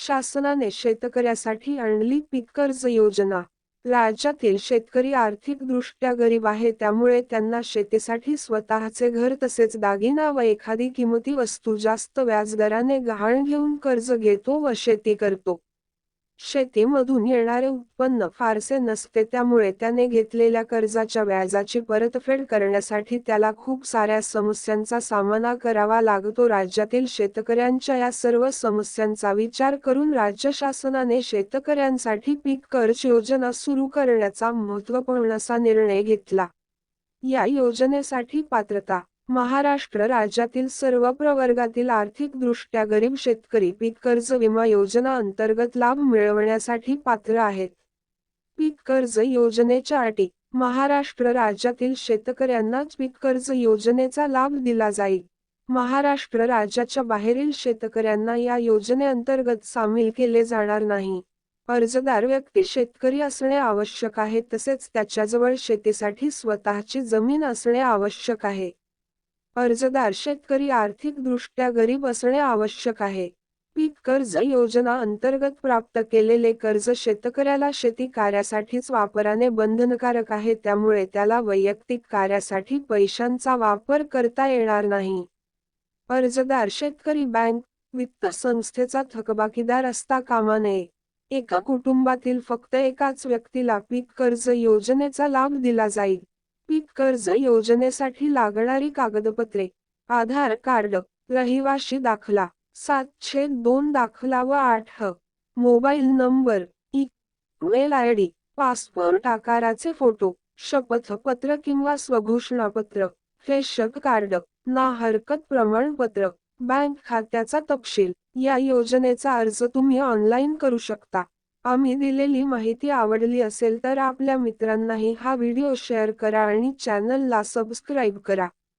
शासनाने शेतकऱ्यासाठी आणली पीक कर्ज योजना. राज्यातील शेतकरी आर्थिकदृष्ट्या गरीब आहे त्यामुळे त्यांना शेतीसाठी स्वतःचे घर तसेच दागिना व एखादी किमती वस्तू जास्त व्याजदराने गहाण घेऊन कर्ज घेतो व शेती करतो. शेतीमधून येणारे उत्पन्न फारसे नसते त्यामुळे त्याने घेतलेल्या कर्जाच्या व्याजाची परतफेड करण्यासाठी त्याला खूप साऱ्या समस्यांचा सामना करावा लागतो. राज्यातील शेतकऱ्यांच्या या सर्व समस्यांचा विचार करून राज्य शासनाने शेतकऱ्यांसाठी पीक कर्ज योजना सुरू करण्याचा महत्त्वपूर्ण असा निर्णय घेतला. या योजनेसाठी पात्रता महाराष्ट्र राज्यातील सर्व प्रवर्गातील आर्थिकदृष्ट्या गरीब शेतकरी पीक कर्ज विमा योजना अंतर्गत लाभ मिळवण्यासाठी पात्र आहेत. पीक कर्ज योजनेच्या अटी महाराष्ट्र राज्यातील शेतकऱ्यांनाच पीक कर्ज योजनेचा लाभ दिला जाईल. महाराष्ट्र राज्याच्या बाहेरील शेतकऱ्यांना या योजनेअंतर्गत सामील केले जाणार नाही. अर्जदार व्यक्ती शेतकरी असणे आवश्यक आहे तसेच त्याच्याजवळ शेतीसाठी स्वतःची जमीन असणे आवश्यक आहे. अर्जदार शेतकरी आर्थिकदृष्ट्या गरीब असणे आवश्यक आहे. पीक कर्ज योजना अंतर्गत प्राप्त केलेले कर्ज शेतकऱ्याला शेती कार्यासाठीच वापराने बंधनकारक आहे त्यामुळे त्याला वैयक्तिक कार्यासाठी पैशांचा वापर करता येणार नाही. अर्जदार शेतकरी बँक वित्त संस्थेचा थकबाकीदार असता कामा नये. एका कुटुंबातील फक्त एकाच व्यक्तीला पीक कर्ज योजनेचा लाभ दिला जाईल. पीक कर्ज योजनेसाठी लागणारी कागदपत्रे आधार कार्ड रहिवाशी दाखला सातशे दोन दाखला व आठ mobile number email I D passport आकाराचे फोटो शपथपत्र किंवा स्वघोषणापत्र फेशक कार्ड ना हरकत प्रमाणपत्र बँक खात्याचा तपशील या योजनेचा अर्ज तुम्ही ऑनलाईन करू शकता. आम्ही दिलेली माहिती आवडली असेल तर आपल्या मित्रांनाही हा व्हिडिओ शेअर करा आणि चॅनलला सबस्क्राईब करा.